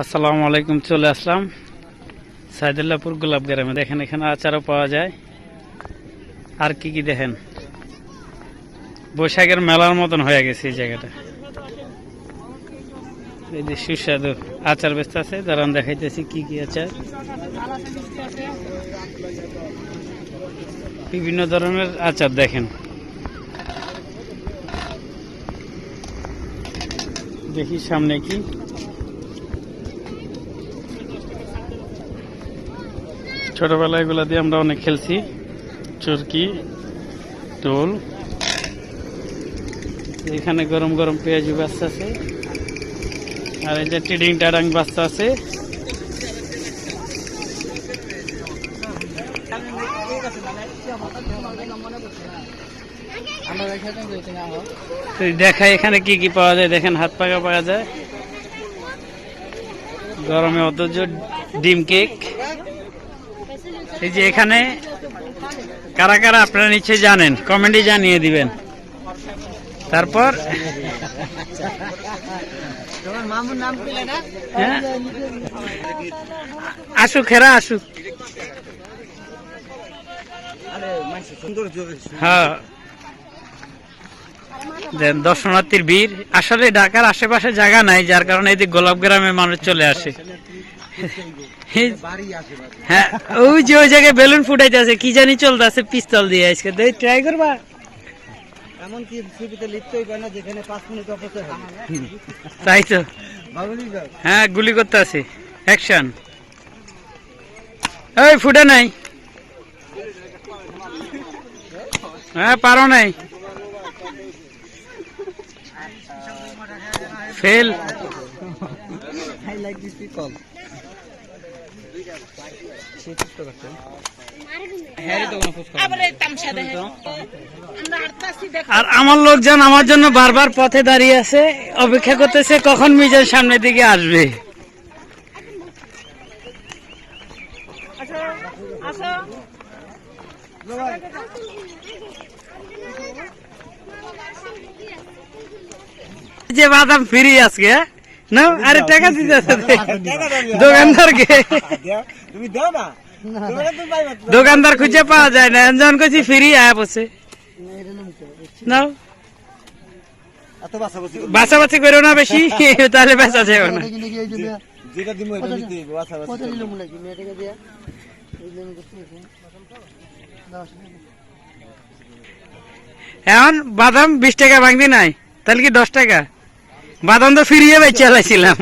আসসালামু আলাইকুম, চলে আসলাম। সাইদুল্লাহপুর গোলাপ গ্রামে। দেখেন, এখানে আচারও পাওয়া যায়। আর কি কি দেখেন? বৈশাখের মেলার মতন হয়ে গেছে এই জায়গাটা। এই যে সুস্বাদু আচার ব্যস্ত আছে। দাঁড়ান, দেখাইতেছি কি কি আচার। বিভিন্ন ধরনের আচার দেখেন। দেখি সামনে কি। ছোটবেলায় এগুলা দিয়ে আমরা অনেক খেলছি। চরকি টোল এখানে গরম গরম পেঁয়াজি বাচ্চা আছে। আর এই যে টিডিং টাডাং বাচ্চা আছে। দেখাই, এখানে কি কি পাওয়া যায়? দেখেন, হাত পাকা পাওয়া যায়। গরমে অথচ ডিম কেক। এই যে এখানে কারা কারা আপনারা নিচ্ছে জানেন কমেন্টে জানিয়ে দিবেন। তারপর? হ্যাঁ? আসুক হেরা আসুক। হ্যাঁ। দর্শনার্থীর ভিড়। আসলে ঢাকার আশেপাশে জায়গা নাই যার কারণে এই গোলাপ গ্রামে মানুষ চলে আসে। হ্যাঁ ওই যে ওই জায়গায় বেলুন ফুটাইতেছে কি জানি চলতেছে পিস্তল দিয়ে আজকে। ট্রাই করবা? এমন কি ছবিতে লিখতেই পারে না যেখানে পাঁচ মিনিট অপচয় হয়। তাই তো। হ্যাঁ গুলি করতে আছে। অ্যাকশন এই ফুটে নাই। হ্যাঁ পারো নাই। Fail. I like this people আর আমার লোকজন আমার জন্য বারবার পথে দাঁড়িয়ে আছে অপেক্ষা করতেছে কখন মিজান সামনের দিকে আসবে। যে বাদাম ফ্রি আজকে? না? আরে টাকা দিতে দোকানদারকে। তুমি দাও না। দোকানদার খুঁজে পাওয়া যায় না। যখন কইছি ফ্রি আয়া বসে। নাও। বাসা বসি বাছাবাছি করো না বেশি তাহলে বেচা যাবে না। যেটা এটা দিতে এখন বাদাম বিশ টাকা ভাঙতি নাই তাহলে কি দশ টাকা? বাদাম তো ফিরিয়ে বেচে আলাইছিলাম।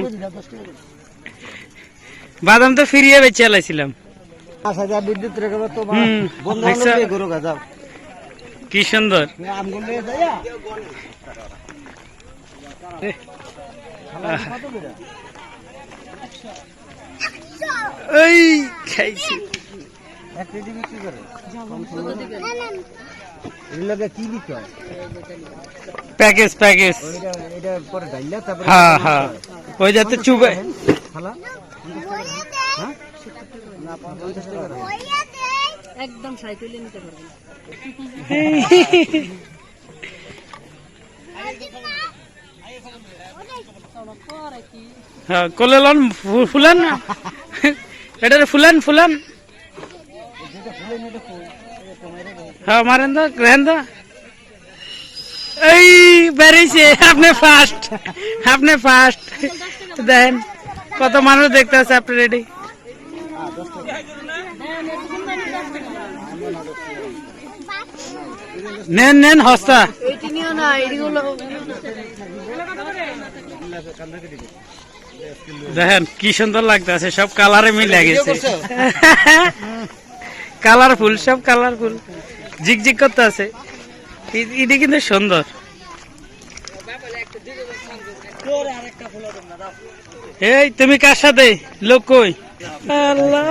বাদাম তো ফিরিয়ে বেচে আলাইছিলাম। আচ্ছা বিদ্যুৎ গাজাও কি সুন্দর। ওই খাইছি। কি হয় প্যাকেজ প্যাকেজ। এটা পরে ডাইলা তারপরে হ্যাঁ হ্যাঁ। ওই যাতে চুবে খালা। হ্যাঁ। একদম সাইকেলে নিতে পারবেন। হ্যাঁ লন ফুলান এটারে ফুলান ফুলান। হ্যাঁ মারেন তো রেন তো। এই বেরিয়েছে আপনি ফার্স্ট আপনি ফার্স্ট দেখেন কত মানুষ দেখতে আছে আপনি রেডি নেন নেন হস্তা। দেখেন কি সুন্দর লাগতেছে সব কালারে মিলে গেছে। কালারফুল সব কালারফুল জিগজিগ করতে আছে। এটি কিন্তু সুন্দর। এই, তুমি কার সাথে? লোক কই? আল্লাহ।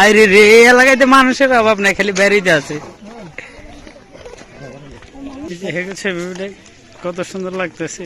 আরে রে এলাকায় মানুষের অভাব নাই, খালি বেরিতে আছে। কত সুন্দর লাগতেছে।